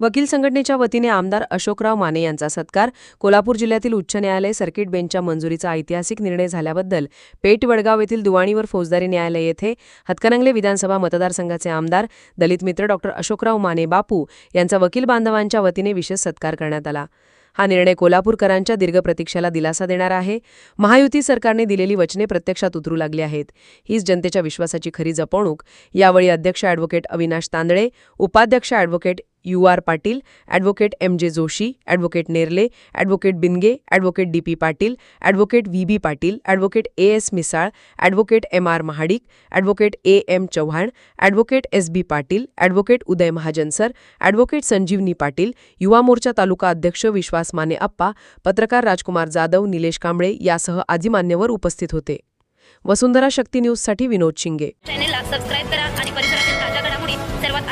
वकील संघटनेच्या वतीने आमदार अशोकराव माने यांचा सत्कार कोल्हापूर जिल्ह्यातील उच्च न्यायालय सर्किट बेंचच्या मंजुरीचा ऐतिहासिक निर्णय झाल्याबद्दल पेठ वडगाव येथील दुवाणीवर फौजदारी न्यायालय येथे हातकणंगले विधानसभा मतदारसंघाचे आमदार दलित मित्र डॉक्टर अशोकराव माने बापू यांचा वकील बांधवांच्या वतीने विशेष सत्कार करण्यात आला. हा निर्णय कोल्हापूरकरांच्या दीर्घ प्रतीक्षेला दिलासा देणारा आहे. महायुती सरकारने दिलेली वचने प्रत्यक्षात उतरू लागली आहेत. हीच जनतेच्या विश्वासाची खरी जपवणूक यावेळी अध्यक्ष ॲडव्होकेट अविनाश तांदळे उपाध्यक्ष advocate U R Patil advocate M J Joshi advocate Nerle advocate Binge advocate D P Patil advocate V B Patil advocate A S Misal advocate M R Mahadik advocate A M Chavan advocate S B Patil advocate Uday Mahajan sir advocate Sanjeevani Patil युवा मोर्चा तालुका अध्यक्ष विश्वास माने आप्पा पत्रकार राजकुमार जाधव निलेश कांबळे यासह आदी मान्यवर उपस्थित होते. वसुंधरा शक्ती न्यूजसाठी विनोद शिंगे. चॅनेलला सबस्क्राईब करा आणि परिसरातील